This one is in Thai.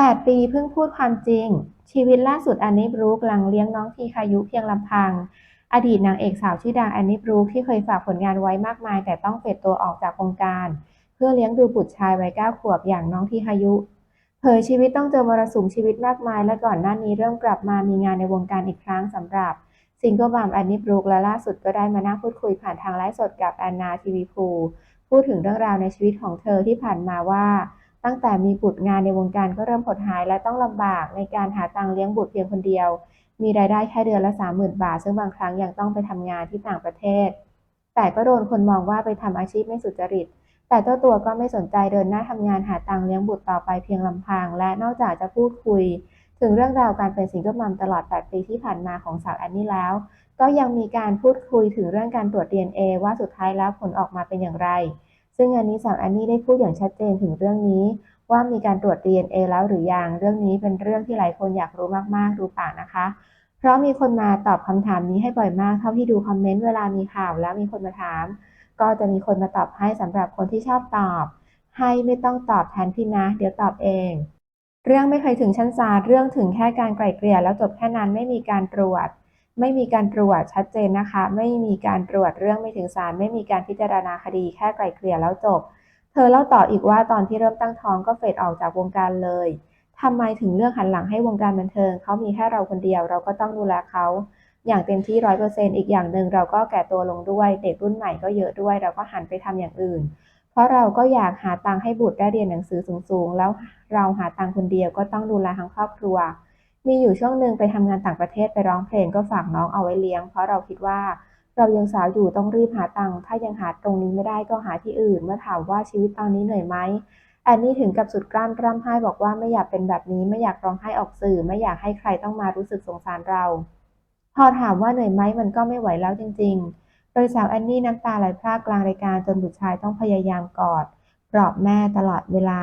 8 ปีเพิ่งพูดความจริง ชีวิตล่าสุดแอนนี่บรูคหลังเลี้ยงน้องทีคายุเพียงลำพัง อดีตนางเอกสาวชื่อดังแอนนี่บรูคที่เคยฝากผลงานไว้มากมาย แต่ต้องเฟดตัวออกจากวงการ เพื่อเลี้ยงดูบุตรชายวัย9ขวบอย่างน้องทีคายุเผยชีวิตต้องเจอมรสุมชีวิตมากมาย และก่อนหน้านี้เริ่มกลับมามีงานในวงการอีกครั้งสำหรับซิงเกิลบัมแอนนี่บรูคและล่าสุดก็ได้มานั่งพูดคุยผ่านทางไลฟ์สดกับแอนนาทีวีพูพูดถึงเรื่องราวในชีวิตของเธอที่ผ่านมาว่า ตั้งแต่มีบุตรงานในวงการก็เริ่มหดหายและต้องลำบากในการหาตังค์เลี้ยงบุตรเพียงคนเดียว มีรายได้แค่เดือนละ30,000 บาท ซึ่งบางครั้งยังต้องไปทำงานที่ต่างประเทศ แต่ก็โดนคนมองว่าไปทำอาชีพไม่สุจริต แต่เจ้าตัวก็ไม่สนใจเดินหน้าทำงานหาตังค์เลี้ยงบุตรต่อไปเพียงลำพัง และนอกจากจะพูดคุย ถึงเรื่องราวการเป็นซิงเกิลมัมตลอด 8 ปีที่ผ่านมาของสาวแอนนี่แล้ว ก็ยังมีการพูดคุยถึงเรื่องการตรวจ DNA ว่าสุดท้ายแล้วผลออกมาเป็นอย่างไร ซึ่งอันนี้สาวแอนนี่ได้พูดอย่างชัดเจนถึงเรื่องนี้ ว่ามีการตรวจ DNA แล้วหรือยัง เรื่องนี้เป็นเรื่องที่หลายคนอยากรู้มากๆดูปากนะคะ เพราะมีคนมาตอบคำถามนี้ให้บ่อยมากเท่าที่ดูคอมเมนต์เวลามีข่าวแล้วมีคนมาถาม ก็จะมีคนมาตอบให้สำหรับคนที่ชอบตอบ ให้ไม่ต้องตอบแทนพี่นะ เดี๋ยวตอบเอง เรื่องไม่เคยถึงชั้นศาลเรื่องถึงแค่การไกล่เกลี่ยแล้วจบแค่นั้นไม่มีการตรวจ ไม่มีการตรวจชัดเจนนะคะ ไม่มีการตรวจเรื่องไม่ถึงศาลไม่มีการพิจารณาคดีแค่ไกลเกลี่ยแล้วจบ เธอเล่าต่ออีกว่าตอนที่เริ่มตั้งท้องก็เฟดออกจากวงการเลยทำไมถึงเลือกหันหลังให้วงการบันเทิงเขามีแค่เราคนเดียวเราก็ต้องดูแลเขาอย่างเต็มที่ร้อยเปอร์เซ็นต์อีกอย่างหนึ่งเราก็แก่ตัวลงด้วย เด็กรุ่นใหม่ก็เยอะด้วย เราก็หันไปทำอย่างอื่น เพราะเราก็อยากหาตังค์ให้บุตรได้เรียนหนังสือสูงๆ แล้วเราหาตังค์คนเดียวก็ต้องดูแลทั้งครอบครัว มีอยู่ช่วงหนึ่งไปทำงานต่างประเทศไปร้องเพลงก็ฝากน้องเอาไว้เลี้ยง เพราะเราคิดว่าเรายังสาวอยู่ต้องรีบหาตังค์ถ้ายังหาตรงนี้ไม่ได้ก็หาที่อื่น เมื่อถามว่าชีวิตตอนนี้เหนื่อยไหมแอนนี่ถึงกับสุดกลั้นร่ำไห้บอกว่าไม่อยากเป็นแบบนี้ไม่อยากร้องไห้ออกสื่อ ไม่อยากให้ใครต้องมารู้สึกสงสารเรา พอถามว่าเหนื่อยไหมมันก็ไม่ไหวแล้วจริง ๆ โดยสาวแอนนี่น้ำตาไหลพรากกลางรายการจนบุตรชายต้องพยายามกอดปลอบแม่ตลอดเวลา